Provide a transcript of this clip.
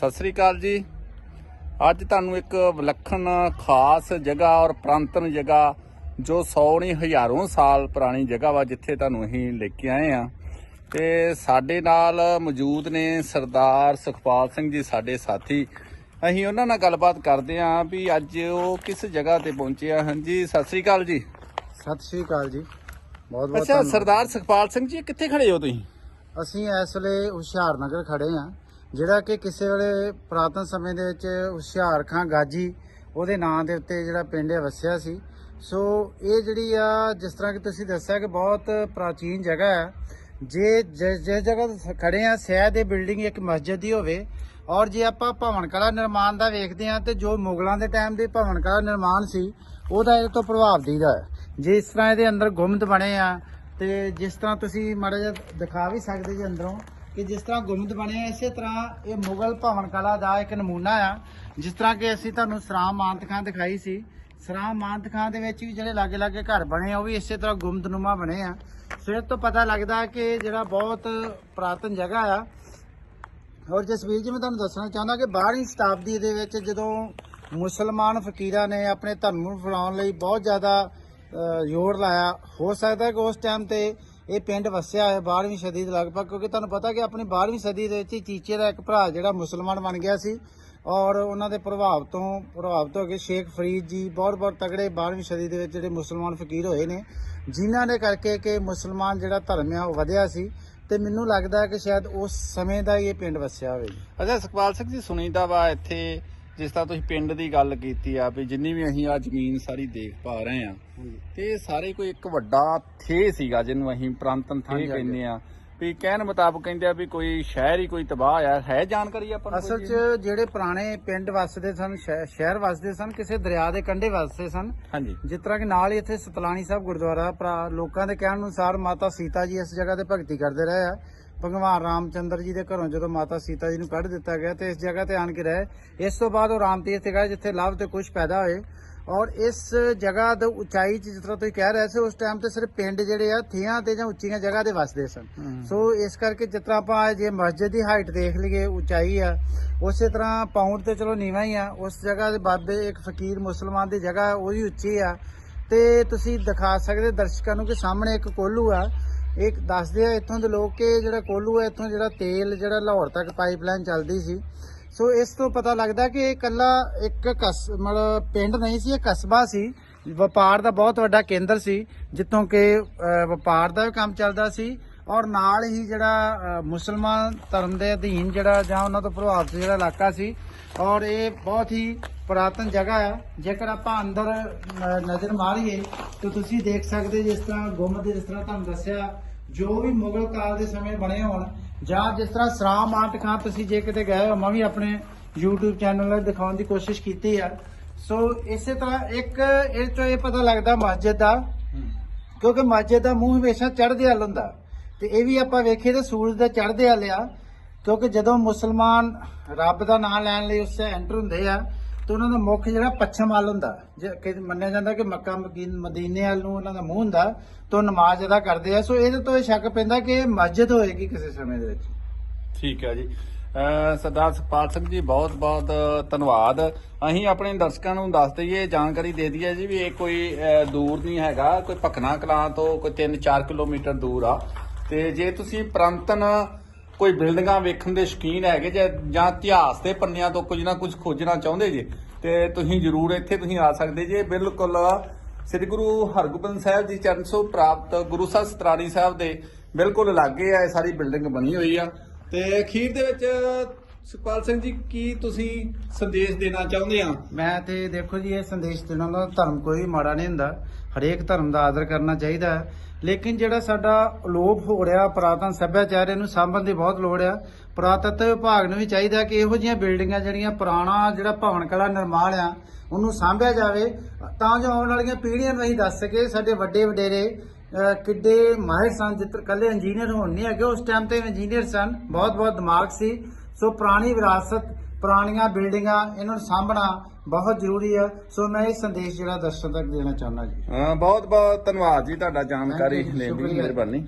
ਸਤਿ ਸ੍ਰੀ ਅਕਾਲ ਜੀ। ਅੱਜ ਤੁਹਾਨੂੰ ਇੱਕ ਵਿਲੱਖਣ ਖਾਸ ਜਗ੍ਹਾ ਔਰ ਪ੍ਰਾਂਤਨ ਜਗ੍ਹਾ ਜੋ ਸੌ ਨਹੀਂ ਹਜ਼ਾਰੋਂ ਸਾਲ ਪੁਰਾਣੀ ਜਗ੍ਹਾ ਵਾ ਜਿੱਥੇ ਤੁਹਾਨੂੰ ਅਸੀਂ ਲੈ ਕੇ ਆਏ ਆ ਤੇ ਸਾਡੇ ਨਾਲ ਮੌਜੂਦ ਨੇ ਸਰਦਾਰ ਸੁਖਪਾਲ ਸਿੰਘ ਜੀ ਸਾਡੇ ਸਾਥੀ। ਅਸੀਂ ਉਹਨਾਂ ਨਾਲ ਗੱਲਬਾਤ ਕਰਦੇ ਆਂ ਵੀ ਅੱਜ ਉਹ ਕਿਸ ਜਗ੍ਹਾ ਤੇ ਪਹੁੰਚੇ ਆ। ਹਾਂਜੀ ਸਤਿ ਸ੍ਰੀ ਅਕਾਲ ਜੀ। ਸਤਿ ਸ਼੍ਰੀ ਅਕਾਲ ਜੀ। ਬਹੁਤ ਬਹੁਤ ਅੱਛਾ। ਸਰਦਾਰ ਸੁਖਪਾਲ ਸਿੰਘ ਜੀ ਕਿੱਥੇ ਖੜੇ ਹੋ ਤੁਸੀਂ? ਅਸੀਂ ਇਸ ਵੇਲੇ ਹੁਸ਼ਿਆਰਨਗਰ ਖੜੇ ਹਾਂ। ਜਿਹੜਾ ਕਿ ਕਿਸੇ ਵੇਲੇ ਪੁਰਾਤਨ ਸਮੇਂ ਦੇ ਵਿੱਚ ਹੁਸ਼ਿਆਰ ਖਾਂ ਗਾਜੀ, ਉਹਦੇ ਨਾਂ ਦੇ ਉੱਤੇ ਜਿਹੜਾ ਪਿੰਡ ਹੈ ਵਸਿਆ ਸੀ। ਸੋ ਇਹ ਜਿਹੜੀ ਆ, ਜਿਸ ਤਰ੍ਹਾਂ ਕਿ ਤੁਸੀਂ ਦੱਸਿਆ ਕਿ ਬਹੁਤ ਪ੍ਰਾਚੀਨ ਜਗ੍ਹਾ ਹੈ। ਜੇ ਜਿਸ ਜਿਸ ਜਗ੍ਹਾ ਤੇ ਖੜੇ ਆ ਸ਼ਾਇਦ ਇਹ ਬਿਲਡਿੰਗ ਇੱਕ ਮਸਜਿਦ ਦੀ ਹੋਵੇ। ਔਰ ਜੇ ਆਪਾਂ ਭਵਨ ਕਲਾ ਨਿਰਮਾਣ ਦਾ ਵੇਖਦੇ ਆ ਤੇ ਜੋ ਮੁਗਲਾਂ ਦੇ ਟਾਈਮ ਦੇ ਭਵਨ ਕਲਾ ਨਿਰਮਾਣ ਸੀ, ਉਹਦਾ ਇਹਦੇ ਤੋਂ ਪ੍ਰਭਾਵ ਦੀਦਾ ਹੈ। ਜਿਸ ਤਰ੍ਹਾਂ ਇਹਦੇ ਅੰਦਰ ਗੁੰਮਦ ਬਣੇ ਆ, ਤੇ ਜਿਸ ਤਰ੍ਹਾਂ ਤੁਸੀਂ ਮਾੜਾ ਜਿਹਾ ਦਿਖਾ ਵੀ ਸਕਦੇ ਜੀ ਅੰਦਰੋਂ ਕਿ ਜਿਸ ਤਰ੍ਹਾਂ ਗੁੰਮਦ ਬਣੇ ਆ, ਇਸੇ ਤਰ੍ਹਾਂ ਇਹ ਮੁਗਲ ਭਵਨ ਕਲਾ ਦਾ ਇੱਕ ਨਮੂਨਾ ਆ। ਜਿਸ ਤਰ੍ਹਾਂ ਕਿ ਅਸੀਂ ਤੁਹਾਨੂੰ ਸਰਾਮ ਮਾਨਤ ਖਾਂ ਦਿਖਾਈ ਸੀ। ਸਰਾਮ ਮਾਨਤ ਖਾਂ ਦੇ ਵਿੱਚ ਵੀ ਜਿਹੜੇ ਲਾਗੇ ਲਾਗੇ ਘਰ ਬਣੇ ਆ, ਉਹ ਵੀ ਇਸੇ ਤਰ੍ਹਾਂ ਗੁੰਮਦਨੁਮਾ ਬਣੇ ਆ। ਸੋ ਤੋਂ ਪਤਾ ਲੱਗਦਾ ਕਿ ਜਿਹੜਾ ਬਹੁਤ ਪ੍ਰਾਤਨ ਜਗ੍ਹਾ ਆ। ਔਰ ਜਸਵੀਰ ਜੀ, ਮੈਂ ਤੁਹਾਨੂੰ ਦੱਸਣਾ ਚਾਹੁੰਦਾ ਕਿ 12ਵੀਂ ਸ਼ਤਾਬਦੀ ਦੇ ਵਿੱਚ ਜਦੋਂ ਮੁਸਲਮਾਨ ਫਕੀਰਾਂ ਨੇ ਆਪਣੇ ਧਰਮ ਨੂੰ ਫੈਲਾਉਣ ਲਈ ਬਹੁਤ ਜ਼ਿਆਦਾ ਜ਼ੋਰ ਲਾਇਆ, ਹੋ ਸਕਦਾ ਕਿ ਉਸ ਟਾਈਮ ਤੇ ਇਹ ਪਿੰਡ ਵਸਿਆ ਹੈ 12ਵੀਂ ਸਦੀ ਦੇ ਲਗਭਗ, ਕਿਉਂਕਿ ਤੁਹਾਨੂੰ ਪਤਾ ਕਿ ਆਪਣੀ 12ਵੀਂ ਸਦੀ ਦੇ ਵਿੱਚ ਹੀ ਚੀਚੇ ਦਾ ਇੱਕ ਭਰਾ ਜਿਹੜਾ ਮੁਸਲਮਾਨ ਬਣ ਗਿਆ ਸੀ ਔਰ ਉਹਨਾਂ ਦੇ ਪ੍ਰਭਾਵ ਤੋਂ, ਪ੍ਰਭਾਵਿਤ ਹੋ ਕੇ ਸ਼ੇਖ ਫਰੀਦ ਜੀ ਬਹੁਤ ਬਹੁਤ ਤਗੜੇ 12ਵੀਂ ਸਦੀ ਦੇ ਵਿੱਚ ਜਿਹੜੇ ਮੁਸਲਮਾਨ ਫਕੀਰ ਹੋਏ ਨੇ, ਜਿਨ੍ਹਾਂ ਦੇ ਕਰਕੇ ਕਿ ਮੁਸਲਮਾਨ ਜਿਹੜਾ ਧਰਮ ਆ ਉਹ ਵਧਿਆ ਸੀ ਤੇ ਮੈਨੂੰ ਲੱਗਦਾ ਕਿ ਸ਼ਾਇਦ ਉਸ ਸਮੇਂ ਦਾ ਹੀ ਇਹ ਪਿੰਡ ਵਸਿਆ ਹੋਵੇ। ਅੱਛਾ, ਸੁਖਪਾਲ ਸਿੰਘ ਜੀ ਸੁਣੀਦਾ ਵਾ ਇੱਥੇ ਜਿਸ ਤਰ੍ਹਾਂ ਤੁਸੀਂ ਪਿੰਡ ਦੀ ਗੱਲ ਕੀਤੀ ਆ ਵੀ ਜਿੰਨੀ ਵੀ ਅਸੀਂ ਆ ਜ਼ਮੀਨ ਸਾਰੀ ਦੇਖ ਪਾ ਰਹੇ ਆ ਤੇ ਸਾਰੇ ਕੋਈ ਇੱਕ ਵੱਡਾ ਥੇ ਸੀਗਾ ਜਿਹਨੂੰ ਅਸੀਂ ਪ੍ਰਾਂਤਨ ਥੇ। ਕਹਿੰਦੇ ਆ। ਵੀ ਕਹਿਣ ਮੁਤਾਬਕ ਕਹਿੰਦੇ ਆ ਵੀ ਕੋਈ ਸ਼ਹਿਰ ਹੀ ਕੋਈ ਤਬਾਹ ਆ ਹੈ ਜਾਣਕਾਰੀ ਆਪਾਂ ਨੂੰ ਅਸਲ 'ਚ ਜਿਹੜੇ ਪੁਰਾਣੇ ਪਿੰਡ ਵਸਦੇ ਸਨ ਸ਼ਹਿ- ਸ਼ਹਿਰ ਵਸਦੇ ਸਨ ਕਿਸੇ ਦਰਿਆ ਦੇ ਕੰਢੇ ਵਸਦੇ ਸਨ। ਹਾਂਜੀ। ਜਿਸ ਤਰ੍ਹਾਂ ਕਿ ਨਾਲ ਹੀ ਇੱਥੇ ਸਤਲਾਣੀ ਸਾਹਿਬ ਗੁਰਦੁਆਰਾ ਭਰਾ ਲੋਕਾਂ ਦੇ ਕਹਿਣ ਅਨੁਸਾਰ ਮਾਤਾ ਸੀਤਾ ਜੀ ਇਸ ਜਗ੍ਹਾ ਤੇ ਭਗਤੀ ਕਰਦੇ ਰਹੇ ਆ। ਭਗਵਾਨ ਰਾਮਚੰਦਰ ਜੀ ਦੇ ਘਰੋਂ ਜਦੋਂ ਮਾਤਾ ਸੀਤਾ ਜੀ ਨੂੰ ਕੱਢ ਦਿੱਤਾ ਗਿਆ ਤੇ ਇਸ ਜਗ੍ਹਾ ਤੇ ਆਣ ਕੇ ਰਹੇ ਇਸ ਤੋਂ ਬਾਅਦ ਉਹ ਰਾਮ ਤੀਰਥ ਤੇ ਗਏ ਜਿੱਥੇ ਲਵ ਤੇ ਕੁਸ਼ ਪੈਦਾ ਹੋਏ। ਔਰ ਇਸ ਜਗ੍ਹਾ ਦੀ ਉਚਾਈ 'ਚ ਜਿਸ ਤਰ੍ਹਾਂ ਤੁਸੀਂ ਕਹਿ ਰਹੇ ਸੀ ਉਸ ਟਾਈਮ ਤੇ ਸਿਰਫ ਪਿੰਡ ਜਿਹੜੇ ਆ ਥੀਆਂ ਤੇ ਜਾਂ ਉੱਚੀਆਂ ਜਗ੍ਹਾ ਤੇ ਵਸਦੇ ਸਨ। ਸੋ ਇਸ ਕਰਕੇ ਜਿਸ ਤਰ੍ਹਾਂ ਆਪਾਂ ਜੇ ਮਸਜਿਦ ਦੀ ਹਾਈਟ ਦੇਖ ਲਈਏ ਉਚਾਈ ਆ ਉਸੇ ਤਰ੍ਹਾਂ ਪਾਉਂਡ ਤੇ ਚਲੋ ਨੀਵਾਂ ਹੀ ਆ ਉਸ ਜਗ੍ਹਾ ਦੇ ਬਾਬੇ ਇੱਕ ਫਕੀਰ ਮੁਸਲਮਾਨ ਦੀ ਜਗ੍ਹਾ ਉਹ ਵੀ ਉੱਚੀ ਆ। ਤੇ ਤੁਸੀਂ ਦਿਖਾ ਸਕਦੇ ਦਰਸ਼ਕਾਂ ਨੂੰ ਕਿ ਸਾਹਮਣੇ ਇੱਕ ਕੋਲੂ ਆ ਇਹ ਦੱਸਦੇ ਆ ਇੱਥੋਂ ਦੇ ਲੋਕ ਕਿ ਜਿਹੜਾ ਕੋਲੂ ਹੈ, ਇੱਥੋਂ ਜਿਹੜਾ ਤੇਲ ਜਿਹੜਾ ਲਾਹੌਰ ਤੱਕ ਪਾਈਪਲਾਈਨ ਚੱਲਦੀ ਸੀ। ਸੋ ਇਸ ਤੋਂ ਪਤਾ ਲੱਗਦਾ ਕਿ ਇਹ ਇਕੱਲਾ ਇੱਕ ਕਸ, ਮਤਲਬ ਪਿੰਡ ਨਹੀਂ ਸੀ, ਇਹ ਕਸਬਾ ਸੀ। ਵਪਾਰ ਦਾ ਬਹੁਤ ਵੱਡਾ ਕੇਂਦਰ ਸੀ, ਜਿੱਥੋਂ ਕਿ ਵਪਾਰ ਦਾ ਵੀ ਕੰਮ ਚੱਲਦਾ ਸੀ ਔਰ ਨਾਲ ਹੀ ਜਿਹੜਾ ਮੁਸਲਮਾਨ ਧਰਮ ਦੇ ਅਧੀਨ ਜਿਹੜਾ ਜਾਂ ਉਹਨਾਂ ਤੋਂ ਪ੍ਰਭਾਵਿਤ ਜਿਹੜਾ ਇਲਾਕਾ ਸੀ ਔਰ ਇਹ ਬਹੁਤ ਹੀ ਪੁਰਾਤਨ ਜਗ੍ਹਾ ਹੈ ਜੇਕਰ ਆਪਾਂ ਅੰਦਰ ਨਜ਼ਰ ਮਾਰੀਏ ਤਾਂ ਤੁਸੀਂ ਦੇਖ ਸਕਦੇ ਜਿਸ ਤਰ੍ਹਾਂ ਗੁੰਮ ਗੁੰਮਦ ਜਿਸ ਤਰ੍ਹਾਂ ਤੁਹਾਨੂੰ ਦੱਸਿਆ ਜੋ ਵੀ ਮੁਗਲ ਕਾਲ ਦੇ ਸਮੇਂ ਬਣੇ ਹੋਣ ਜਾਂ ਜਿਸ ਤਰ੍ਹਾਂ ਸਰਾਮ ਆਟ ਖਾਂ ਤੁਸੀਂ ਜੇ ਕਿਤੇ ਗਏ ਹੋ ਮੈਂ ਵੀ ਆਪਣੇ YouTube ਚੈਨਲ 'ਤੇ ਦਿਖਾਉਣ ਦੀ ਕੋਸ਼ਿਸ਼ ਕੀਤੀ ਆ। ਸੋ ਇਸੇ ਤਰ੍ਹਾਂ ਇੱਕ ਇਹ ਤੋਂ ਇਹ ਪਤਾ ਲੱਗਦਾ ਮਸਜਿਦ ਦਾ ਕਿਉਂਕਿ ਮਸਜਿਦ ਦਾ ਮੂੰਹ ਹਮੇਸ਼ਾ ਚੜ੍ਹਦੇ ਵੱਲ ਹੁੰਦਾ। ਤੇ ਇਹ ਵੀ ਆਪਾਂ ਵੇਖੀਏ ਤਾਂ ਸੂਰਜ ਦਾ ਚੜ੍ਹਦੇ ਵੱਲ ਆ ਕਿਉਂਕਿ ਜਦੋਂ ਮੁਸਲਮਾਨ ਰੱਬ ਦਾ ਨਾਮ ਲੈਣ ਲਈ ਉਸੇ ਐਂਟਰ ਹੁੰਦੇ ਆ ਤਾਂ ਉਹਨਾਂ ਦਾ ਮੁੱਖ ਜਿਹੜਾ ਪੱਛਮ ਵੱਲ ਹੁੰਦਾ ਜੇ ਕਿ ਮੰਨਿਆ ਜਾਂਦਾ ਕਿ ਮੱਕਾ ਮਦੀਨ- ਮਦੀਨੇ ਵੱਲ ਨੂੰ ਉਹਨਾਂ ਦਾ ਮੂੰਹ ਹੁੰਦਾ ਤਾਂ ਉਹ ਨਮਾਜ਼ ਅਦਾ ਕਰਦੇ ਆ। ਸੋ ਇਹਦੇ ਤੋਂ ਇਹ ਸ਼ੱਕ ਪੈਂਦਾ ਕਿ ਇਹ ਮਸਜਿਦ ਹੋਏਗੀ ਕਿਸੇ ਸਮੇਂ ਦੇ ਵਿੱਚ। ਠੀਕ ਹੈ ਜੀ। ਅਹ ਸਰਦਾਰ ਸੁਖਪਾਲ ਸਿੰਘ ਜੀ ਬਹੁਤ ਬਹੁਤ ਧੰਨਵਾਦ। ਅਸੀਂ ਆਪਣੇ ਦਰਸ਼ਕਾਂ ਨੂੰ ਦੱਸ ਦਈਏ ਜਾਣਕਾਰੀ ਦੇ ਦਈਏ ਜੀ ਵੀ ਇਹ ਕੋਈ ਅਹ, ਦੂਰ ਨਹੀਂ ਹੈਗਾ ਕੋਈ ਭਖਣਾ ਕਲਾਂ ਤੋਂ ਕੋਈ 3-4 ਕਿਲੋਮੀਟਰ ਦੂਰ ਆ। ਤੇ ਜੇ ਤੁਸੀਂ ਪ੍ਰੰਤਨ ਕੋਈ ਬਿਲਡਿੰਗਾਂ ਵੇਖਣ ਦੇ ਸ਼ੌਕੀਨ ਹੈਗੇ ਜਾਂ ਜਾਂ ਇਤਿਹਾਸ ਦੇ ਪੰਨਿਆਂ ਤੋਂ ਕੁਝ ਨਾ ਕੁਝ ਖੋਜਣਾ ਚਾਹੁੰਦੇ ਜੇ, ਤੇ ਤੁਸੀਂ ਜਰੂਰ ਇੱਥੇ ਤੁਸੀਂ ਆ ਸਕਦੇ ਜੇ। ਬਿਲਕੁਲ ਸ੍ਰੀ ਗੁਰੂ ਹਰਗੋਬਿੰਦ ਸਾਹਿਬ ਜੀ, ਚਰਨ ਸੋ ਪ੍ਰਾਪਤ ਗੁਰੂ ਸਾਹਿਬ ਸਤਰਾਣੀ ਸਾਹਿਬ ਦੇ ਬਿਲਕੁਲ ਲਾਗੇ ਆ, ਇਹ ਸਾਰੀ ਬਿਲਡਿੰਗ ਬਣੀ ਹੋਈ ਆ। ਤੇ ਅਖੀਰ ਦੇ ਵਿੱਚ, ਸੁਖਪਾਲ ਸਿੰਘ ਜੀ, ਕੀ ਤੁਸੀਂ ਸੰਦੇਸ਼ ਦੇਣਾ ਚਾਹੁੰਦੇ ਆ? ਮੈਂ ਤੇ ਦੇਖੋ ਜੀ, ਇਹ ਸੰਦੇਸ਼ ਦੇਣਾ ਵਾਲਾ ਧਰਮ ਕੋਈ ਮਾੜਾ ਨਹੀਂ ਹੁੰਦਾ। ਹਰੇਕ ਧਰਮ ਦਾ ਆਦਰ ਕਰਨਾ ਚਾਹੀਦਾ। ਹੈ ਲੇਕਿਨ ਜਿਹੜਾ ਸਾਡਾ ਅਲੋਪ ਹੋ ਰਿਹਾ, ਪੁਰਾਤਨ ਸੱਭਿਆਚਾਰ ਇਹਨੂੰ ਸਾਂਭਣ ਦੀ ਬਹੁਤ ਲੋੜ ਆ। ਪੁਰਾਤਤਵ ਵਿਭਾਗ ਨੂੰ ਵੀ ਚਾਹੀਦਾ ਕਿ ਇਹੋ ਜਿਹੀਆਂ ਬਿਲਡਿੰਗਾਂ ਜਿਹੜੀਆਂ ਪੁਰਾਣਾ ਜਿਹੜਾ ਭਵਨ ਕਲਾ ਨਿਰਮਾਣ ਆ, ਉਹਨੂੰ ਸਾਂਭਿਆ ਜਾਵੇ। ਤਾਂ ਜੋ ਆਉਣ ਵਾਲੀਆਂ ਪੀੜ੍ਹੀਆਂ ਨੂੰ ਅਸੀਂ ਦੱਸ ਸਕੇ ਸਾਡੇ ਵੱਡੇ ਵਡੇਰੇ ਕਿੱਡੇ ਮਾਹਿਰ ਸਨ ਜਿੱਤਰ ਕੱਲੇ ਇੰਜੀਨੀਅਰ ਹੋਣ ਨਹੀਂ ਹੈਗੇ, ਉਸ ਟਾਈਮ ਤੇ ਇੰਜੀਨੀਅਰ ਸਨ ਬਹੁਤ ਬਹੁਤ ਦਿਮਾਗ ਸੀ। ਸੋ ਪੁਰਾਣੀ ਵਿਰਾਸਤ ਪੁਰਾਣੀਆਂ ਬਿਲਡਿੰਗਾਂ ਇਹਨਾਂ ਨੂੰ ਸਾਂਭਣਾ ਬਹੁਤ ਜ਼ਰੂਰੀ ਹੈ ਸੋ ਮੈਂ ਇਹ ਸੰਦੇਸ਼ ਜਿਹੜਾ ਦਰਸ਼ਕਾਂ ਤੱਕ ਦੇਣਾ ਚਾਹੁੰਦਾ ਜੀ। ਬਹੁਤ ਬਹੁਤ ਧੰਨਵਾਦ ਜੀ ਤੁਹਾਡਾ ਜਾਣਕਾਰੀ ਲੈਣ ਦੀ। ਮਿਹਰਬਾਨੀ।